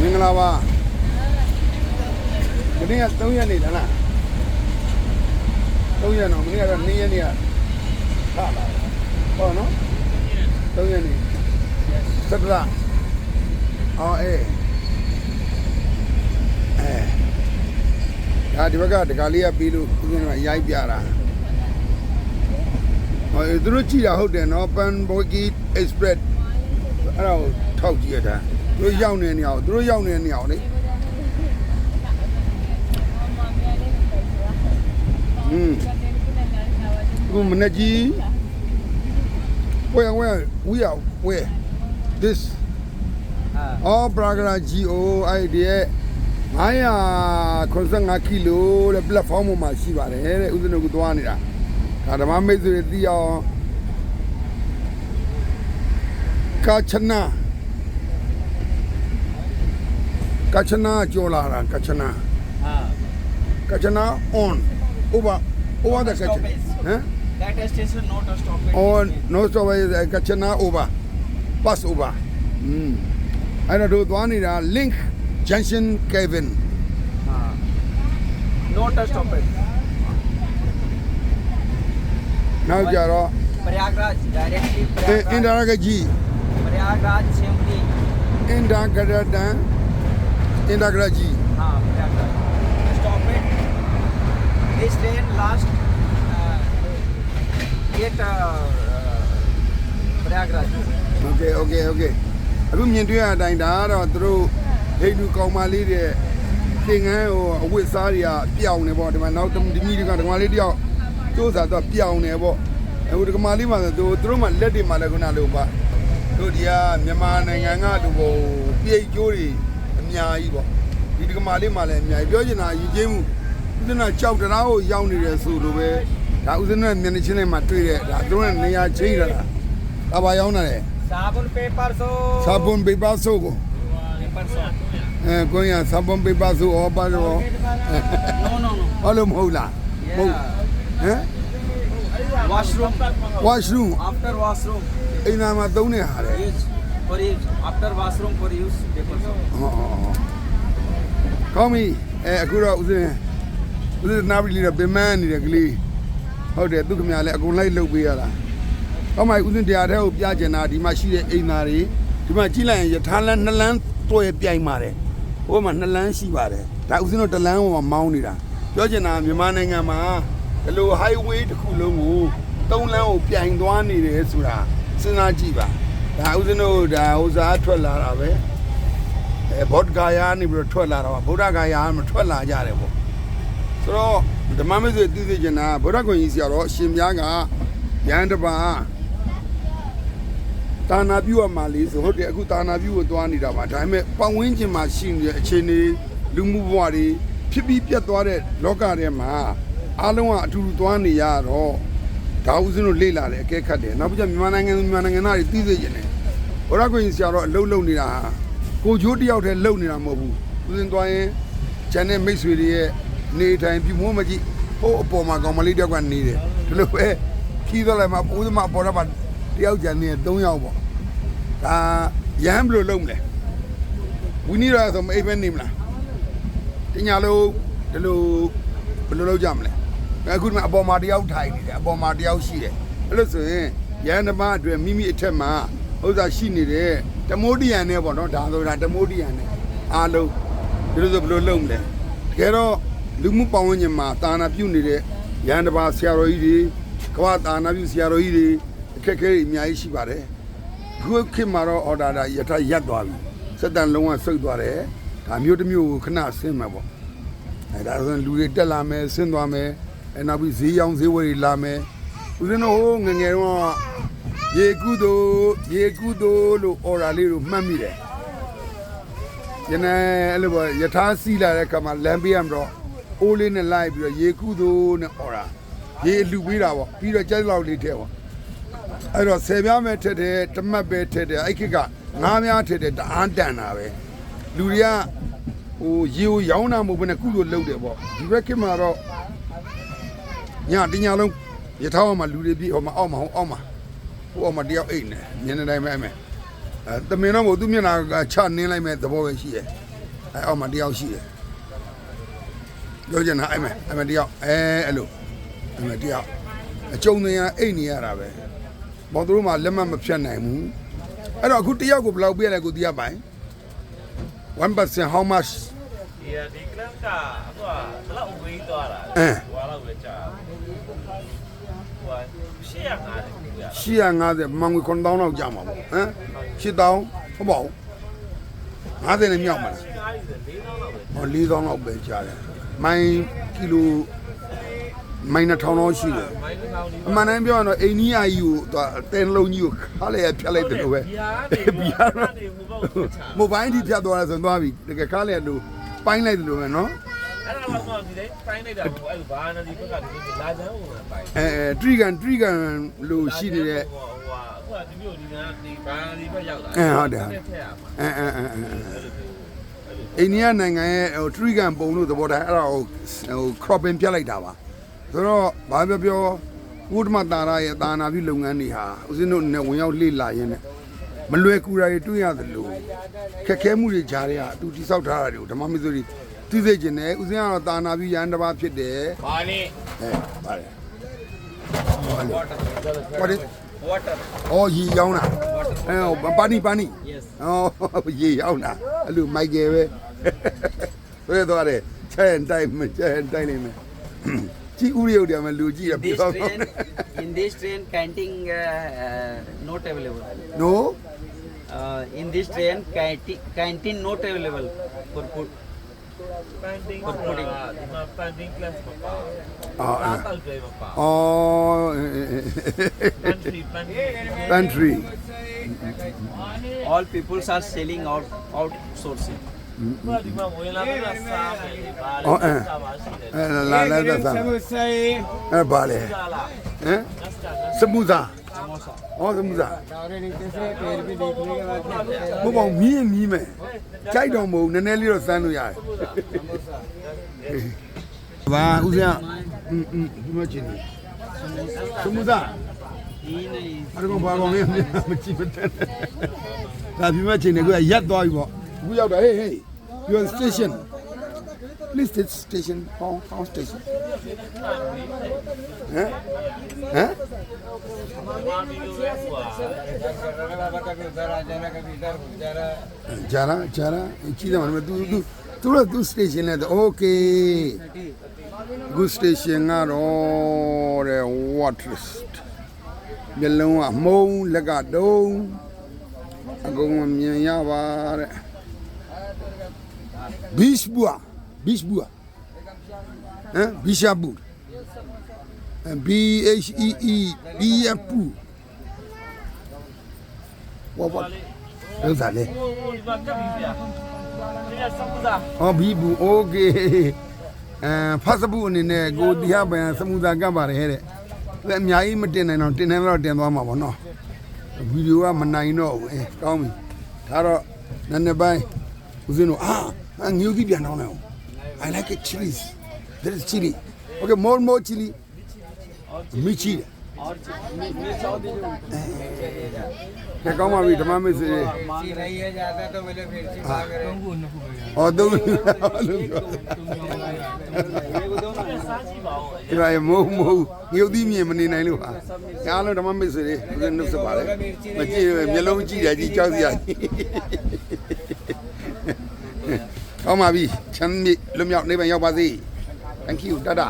မင်္ဂလာပါမနေ့က3ရက်နေလားလား3ရက်တော့မနေ့ကတော့2ရက်နေရခလာဟောနော်3ရက်နေစက်လာအော်အေးအဲဒါဒီဘက်ကဒကာလေးကပြီးလို့ဦးဇင်းကအရိုက်ပြတာဟောသူတို့ကြည့်တာဟုတ်တယ်နော်ပန်ဘော်ကီ express အဲ့ဒါကိုထောက်ကြည့်ရတာ သူတို့ရောက်နေတဲ့နေရာကိုသူတို့ရောက်နေတဲ့နေရာကိုလေอืมအခုမနေ့ကြီး where where we are where this Ah, all Praga GO အဲ့ဒီရဲ့995ကီလိုတဲ့ platform ပေါ်မှာရှိပါတယ်တဲ့ဦးဇင်းတို့ကသွားနေတာဒါဓမ္မမိတ်ဆွေတွေသိအောင်ကာချနာ ကာချနာကြော်လာတာကာချနာ ah. ကာချနာ on over over the kitchen Stoppage. ဟမ် That station not a stoppage. on no stop Kachana over pass over อืมအဲ့တော့တို့ Indra ji. हाँ Prayagraj stoppage this train last at Prayagraj Okay okay okay အခုမြင်တွေ့ရတဲ့အတိုင်းဒါကတော့သူတို့ဟိန္ဒူကောင်မလေးတွေသင်္ကန်းဟိုအဝတ်စားတွေကပြောင်းနေပေါ့ဒီမှာနောက်ဒီမိဒီကဓမ္မလေးတယောက်ကျိုးစားတော့ပြောင်းနေပေါ့အခုဓမ္မလေးမှာဆိုသူတို့မှလက်တွေမှာလည်းခုနလိုပါတို့ဒီကမြန်မာနိုင်ငံကလူပုံပြိတ်ကျိုးတွေ များကြီးပေါ့ဒီဒကမလေးမှာလည်းအများကြီးပြောချင်တာယူချင်းမှုဦးဇင်းကကြောက်တရားကိုရောက်နေတယ်ဆိုလိုပဲဒါဦးဇင်းနဲ့မျက်နှာချင်းလေးမှာတွေ့တဲ့ဒါသူတို့နဲ့နေရာချင်းရတာဒါပါရောက်နေတယ် Sabun paper so. စာပွန်ပေပါဆိုကို Paper so. အဲကိုရစာပွန်ပေပါဆိုဩပါတော့ No, no, no. ဘာလို့မဟုတ်လားဟုတ် Yeah. ဟမ် Washroom. washroom After washroom. အိမ်သာမှာသုံးနေဟာတယ် Use for use. After washroom for use. Paper so. ဟောကောင်းပြီအဲအခုတော့ဦးစင်းဦးစင်းနားပြီးလေးတော့ပင်မနေတယ်ကလေးဟုတ်တယ်သူခင်ဗျာလည်းအကုန်လိုက်လုပ်ပေးရတာကောင်းပါပြီဦးစင်းတရားတဲ့ကိုပြကျင်တာဒီမှာရှိတဲ့အိမ်သားတွေဒီမှာကြည့်လိုက်ရင်ယထာလန်းနှစ်လန်းတွဲပြိုင်ပါတယ်ဟိုမှာနှစ်လန်းရှိပါတယ်ဒါဦးစင်းတို့တစ်လန်းဟိုမှာမောင်းနေတာပြောချင်တာမြန်မာနိုင်ငံမှာဒီလို highway တစ်ခုလုံးကိုသုံးလမ်းကိုပြိုင်သွားနေတယ်ဆိုတာစဉ်းစားကြည့်ပါ ဒါဦးစင်းတို့ဒါဥစားထွက်လာတာပဲအဲဘောဒဂါယာနေပြီးတော့ထွက်လာတော့ဗုဒ္ဓဂါယာမထွက်လာကြတယ်ပေါ့ဆိုတော့ဓမ္မမစ္စေသိသိကျင်တာဗုဒ္ဓဂုံကြီးဆရာတော်အရှင်မြတ်ကယန္တပါတာနာပြုရမှာလေးဆိုဟုတ်တယ်အခုတာနာပြုကိုသွားနေတာပါဒါပေမဲ့ပတ်ဝန်းကျင်မှာရှိနေတဲ့အခြေအနေလူမှုဘဝတွေဖြစ်ပြီးပြတ်သွားတဲ့လောကထဲမှာအားလုံးကအတူတူသွားနေရတော့ ဒါဥစဉ်တို့လေ့လာတယ်အကဲခတ်တယ်နောက်ပြီးကျမြန်မာနိုင်ငံသူမြန်မာနိုင်ငံသားတွေသိသိကျင်တယ်ဘရကွင်ဆရာတော့အလုံးလုံးနေတာဟာကိုချိုးတယောက်တည်းလုံနေတာမဟုတ်ဘူးဦးစင်သွားရင်ဂျန်နဲ့မိတ်ဆွေတွေရဲ့နေထိုင်ပြမိုးမကြည့်ဟိုအပေါ်မှာကောင်မလေးတယောက်ကနေတယ်ဒီလိုပဲခီးသွားလိုက်မှာဦးစမပေါ်တော့မှတယောက်ဂျန်နဲ့၃ယောက်ပေါ့ဒါရဟန်းဘယ်လိုလုပ်မလဲဝီနီရာဆိုမအိပ်ပဲနေမလားတညာလုံးဒီလိုဘယ်လိုလုပ်ကြမလဲ အခုဒီမှာအပေါ်မှာတယောက်ထိုင်နေတယ်အပေါ်မှာတယောက်ရှိတယ်အဲ့လို့ဆိုရင်ရဟန်းဓမ္မအတွက်မိမိအထက်မှာဥစ္စာရှိနေတဲ့တမိုးတီယန်နဲ့ပေါ့နော်ဒါဆိုတာတမိုးတီယန်နဲ့အားလုံးဒီလိုဆိုဘယ်လိုလုပ်မလဲတကယ်တော့လူမှုပတ်ဝန်းကျင်မှာတာနာပြုနေတဲ့ရန်တပါဆရာတော်ကြီးတွေကမ္ဘာတာနာပြုဆရာတော်ကြီးတွေအခက်အခဲတွေအများကြီးရှိပါတယ်ခုခေတ်မှာတော့အော်ဒါဒါယထာရက်သွားပြီစက်တန်လုံးဝဆုတ်သွားတယ်ဒါမျိုးတစ်မျိုးကိုခဏဆင်းမှာပေါ့အဲဒါဆိုရင်လူတွေတက်လာမယ်ဆင်းသွားမယ် အဲနောက်ပြီးဈေးရောင်းဈေးဝယ်တွေလာမယ်ဦးဇင်းတို့ဟိုငယ်ငယ်တော့ရေကုသိုလ်ရေကုသိုလ်လို့အော်ရာလေးကိုမှတ်မိတယ်။ယနေ့အဲ့လိုပေါ့ယထာစီလာတဲ့ခါမှာလမ်းပေးရမတော့အိုးလေးနဲ့လိုက်ပြီးတော့ရေကုသိုလ်နဲ့အော်ရာရေအလူပေးတာပေါ့ပြီးတော့ကျက်လောက်လေးထဲပေါ့အဲ့တော့ဆယ်ပြားမဲ့ထက်တယ်တမတ်ပဲထက်တယ်အဲ့ခေတ်ကငားများထက်တယ်တအားတန်တာပဲလူတွေကဟိုရေကိုရောင်းတာမဟုတ်ဘဲနဲ့ကုသိုလ်လုပ်တယ်ပေါ့ဒီဘက်ခေတ်မှာတော့ ညတညလုံးယထာမှာလူတွေပြီးဟိုမှာအောက်မှာဟိုအောက်မှာဟိုအမတယောက်အိတ်နေမြင်နေတိုင်းပဲအမေအဲတမင်တော့မို့သူမျက်နှာကချနင်းလိုက်မဲ့သဘောပဲရှိရဲ့အဲအောက်မှာတယောက်ရှိတယ်ပြောချင်တာအဲ့မဲ့အဲ့မဲ့တယောက်အဲအဲ့လိုအဲ့မဲ့တယောက်အကျုံနေရအိတ်နေရတာပဲဘောသူတို့မှလက်မမဖြတ်နိုင်ဘူးအဲ့တော့အခုတယောက်ကိုဘယ်လောက်ပေးရလဲကိုတီးရပိုင်1% how much ဒီဒီကလပ်ကအခုကဘလောက်ဝေးသွားတာအဲဟိုလောက်ပဲကြာဟိုရှေ့ရငါတယ်ပြ 850မန်ငွေ9000လောက်ကြာမှာပေါ့ဟမ်8000ဟုတ်ပါဘူး50နဲ့မြောက်မှာလားကားကြီး၄000လောက်ပဲဟော4000လောက်ပဲကြာတယ်မိုင်ကီလိုမိုင်1000လောက်ရှိတယ်မိုင်းကောင်းဒီအမှန်တမ်းပြောရတော့အိန္ဒိယကြီးကိုသွားအတဲလုံးကြီးကိုခါလေဖြတ်လိုက်တယ်လို့ပဲဘီယာနေဘီယာနေဟိုဘောက်ချာမိုဘိုင်းကြီးဖြတ်သွားတယ်ဆိုရင်သွားပြီတကယ်ခါလေလို့ပိုင်းလိုက်တယ်လို့ပဲနော် အဲ့ဒါတော့ဒီတိုင်းဖိုင်းလိုက်တာဟိုအဲ့ဘာနာဒီဘက်ကဒီလာချမ်းဟိုမှာပိုင်အဲအဲထရီကန်ထရီကန်လို့ရှိနေတဲ့ဟိုဟာအခုကဒီမျိုးဒီနာဒီဘာနာဒီဘက်ရောက်လာအဲဟုတ်တယ်ထည့်ရမှာအဲအဲအဲအဲအိန္ဒိယနိုင်ငံရဲ့ဟိုထရီကန်ပုံလို့သဘောတိုင်းအဲ့ဒါဟိုဟို cropping ပြတ်လိုက်တာပါဆိုတော့ဘာပြောပြောဝုဒ္ဓမတာရရဲ့တာနာပြုလုပ်ငန်းတွေဟာဦးဇင်းတို့နဲ့ဝင်ရောက်လေ့လာရင်းနဲ့မလွယ်ကူတာတွေတွေ့ရတယ်လို့ခက်ခဲမှုတွေကြားတွေကအတူတိဆောက်ထားတာတွေကိုဓမ္မမစ္စရိ သိစေခြင်းနဲ့ဦးဇင်းကတော့တာနာပြုရန်တစ်ပါးဖြစ်တယ်ဘာနေအဲပါတယ်ဘာလဲ water အော်ရေရောင်းတာအဲဟိုပါနီပါနီ yes အော်ရေရောင်းတာအဲ့လိုမိုက်ကယ်ပဲဆွဲသွားတယ်ချဲန်တိုင်းမချဲန်တိုင်းနေမယ်ကြည့်ဥရိယုတ်တယ်မလူကြည့်ရ This ပြော train, in this train, canteen uh, uh, not available. no Uh, in this train, canteen, canteen not available for food. Pending ဒီမှာ pending class မပါအော်ဘူးတောက်တယ်မပါအော် pantry pantry pantry All peoples are selling out outsourcing. ဘာ ဒီမှာဝင်လာတာစားမယ်ဒီပါ အော်အဲ လေစားပါရှိတယ် အဲလာလာသက်သာအဲဘာလဲ စားလား ဟမ် နတ်စတာ စမူစာဩစမူစာမဟုတ်ပါဘူးမြည်ရင်မြည်မယ်ကြိုက်တော့မဟုတ်ဘူးနည်းနည်းလေးတော့စမ်းလို့ရတယ်ဘာဦးဇင်းอืมอืมဒီမှာချင်းစမူစာ In is အဲ့ဒါကဘာကောင်လဲမကြည့်မတဲ့ဒါပြမချင်းနေကရက်သွားပြီပေါ့အခုရောက်တာဟေးဟေး your station police station ပေါင်းပေါင်း station ဟမ်ဟမ်ဂျာရာဂျာရာကြည့်တယ်မလားသူသူသူတို့သူ station နဲ့တော့ okay good station ကတော့တဲ့ water မျက်လုံးကမှုံလက်ကတုံးအကုန်မြင်ရပါတဲ့ beach ဘွား Beach Bua. Hein? Bichabou. B-H-E-E. Biapou. Wawak. Đâu giả lên. Ờ, bí bù, ok. Phát sắp bù này nè, cô đi hạ bè sắp mù ra gà bà rè đấy. Lẹ nhà ý mà tiền này nó, tiền này nó tiền vào mà bỏ nó. Video á mà này nó, eh, cao mình. Thả đó, nè nè bay. Cô duyên nó, à, nhiều cái biển nào nào. I like it chilies. There is chili. Okay, more and more chili. Michi. ဒါကောင်းပါပြီဓမ္မမိတ်ဆွေတွေဟောတော့လို့ဒီမှာမိုးမိုးငြုတ်သီးမြင်မနေနိုင်လို့ပါအားလုံးဓမ္မမိတ်ဆွေတွေဘုရားနှုတ်ဆက်ပါလေမကြည့်မျက်လုံးကြည့်တယ်ကြည့်ကြောက်စရာကြီး ကောင်းပါပြီချမ်းမြေလွတ်မြောက်နေပန်ရောက်ပါစေ thank you တတာ